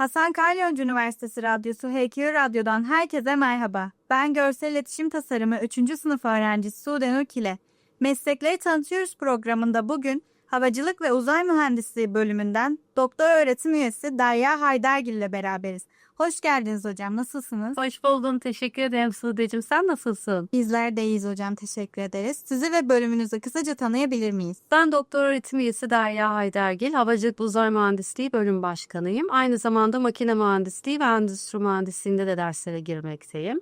Hasan Kalyoncu Üniversitesi Radyosu HQ Radyo'dan herkese merhaba. Ben Görsel İletişim Tasarımı 3. sınıf öğrencisi Sude Nurkile. Meslekleri Tanıtıyoruz programında bugün Havacılık ve Uzay Mühendisliği bölümünden doktor öğretim üyesi Derya Haydargil ile beraberiz. Hoş geldiniz hocam, nasılsınız? Hoş buldum. Teşekkür ederim Sude'cim. Sen nasılsın? Bizler de iyiyiz hocam, teşekkür ederiz. Sizi ve bölümünüzü kısaca tanıyabilir miyiz? Ben doktor öğretim üyesi Derya Haydargil. Havacılık ve Uzay Mühendisliği bölüm başkanıyım. Aynı zamanda makine mühendisliği ve endüstri mühendisliğinde de derslere girmekteyim.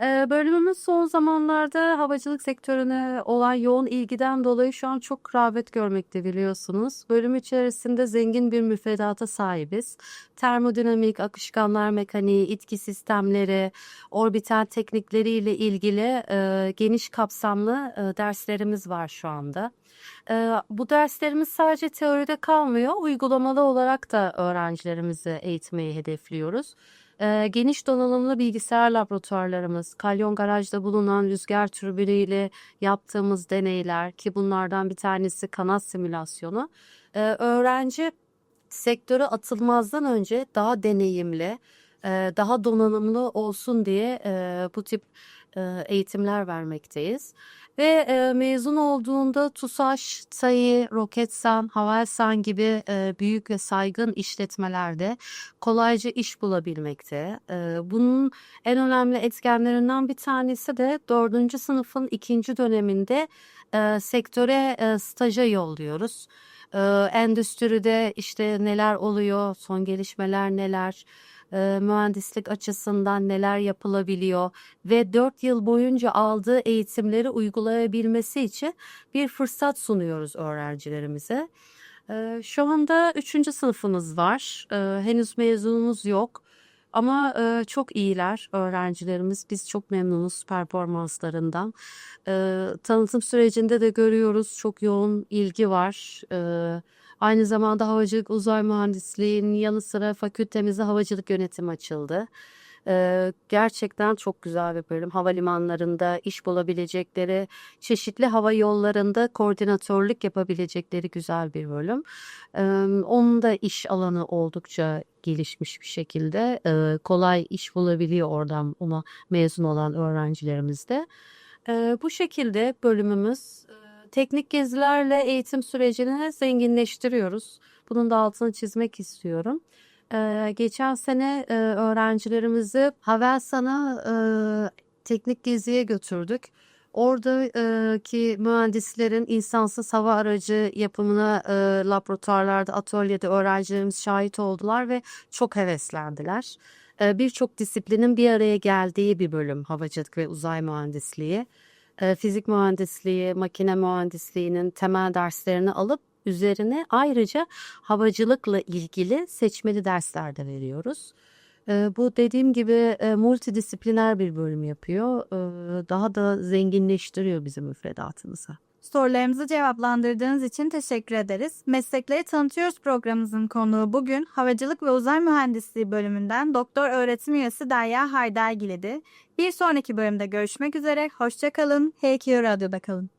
Bölümümüz son zamanlarda havacılık sektörüne olan yoğun ilgiden dolayı şu an çok rağbet görmekte biliyorsunuz. Bölüm içerisinde zengin bir müfredata sahibiz. Termodinamik, akışkanlar mekaniği, itki sistemleri, orbital teknikleriyle ilgili geniş kapsamlı derslerimiz var şu anda. Bu derslerimiz sadece teoride kalmıyor, uygulamalı olarak da öğrencilerimizi eğitmeyi hedefliyoruz. E, geniş donanımlı bilgisayar laboratuvarlarımız, Kalyon Garaj'da bulunan rüzgar türbiniyle yaptığımız deneyler ki bunlardan bir tanesi kanat simülasyonu. E, öğrenci sektöre atılmazdan önce daha deneyimli, e, daha donanımlı olsun diye e, bu tip eğitimler vermekteyiz. Ve e, mezun olduğunda TUSAŞ, TAİ, Roketsan, Havelsan gibi e, büyük ve saygın işletmelerde kolayca iş bulabilmekte. E, bunun en önemli etkenlerinden bir tanesi de dördüncü sınıfın ikinci döneminde e, sektöre e, staja yolluyoruz. E, endüstride işte neler oluyor, son gelişmeler neler, e, mühendislik açısından neler yapılabiliyor ve 4 yıl boyunca aldığı eğitimleri uygulayabilmesi için bir fırsat sunuyoruz öğrencilerimize. E, şu anda 3. sınıfımız var. E, henüz mezunumuz yok. Ama e, çok iyiler öğrencilerimiz. Biz çok memnunuz performanslarından. E, tanıtım sürecinde de görüyoruz çok yoğun ilgi var. E, aynı zamanda havacılık uzay mühendisliğinin yanı sıra fakültemizde havacılık yönetimi açıldı. E, gerçekten çok güzel bir bölüm. Havalimanlarında iş bulabilecekleri, çeşitli hava yollarında koordinatörlük yapabilecekleri güzel bir bölüm. E, onun da iş alanı oldukça gelişmiş bir şekilde e, kolay iş bulabiliyor oradan ona mezun olan öğrencilerimiz de. E, bu şekilde bölümümüz e, teknik gezilerle eğitim sürecini zenginleştiriyoruz. Bunun da altını çizmek istiyorum. E, geçen sene e, öğrencilerimizi Havelsan'a e, teknik geziye götürdük. Oradaki mühendislerin insansız hava aracı yapımına laboratuvarlarda, atölyede öğrencilerimiz şahit oldular ve çok heveslendiler. E, Birçok disiplinin bir araya geldiği bir bölüm havacılık ve uzay mühendisliği. Fizik mühendisliği, makine mühendisliğinin temel derslerini alıp üzerine ayrıca havacılıkla ilgili seçmeli dersler de veriyoruz. Bu dediğim gibi e, multidisipliner bir bölüm yapıyor. Daha da zenginleştiriyor bizim müfredatımızı. Sorularımızı cevaplandırdığınız için teşekkür ederiz. Meslekleri Tanıtıyoruz programımızın konuğu bugün Havacılık ve Uzay Mühendisliği bölümünden doktor öğretim üyesi Derya Haydargil idi. Bir sonraki bölümde görüşmek üzere. Hoşçakalın. HQ Radyo'da kalın.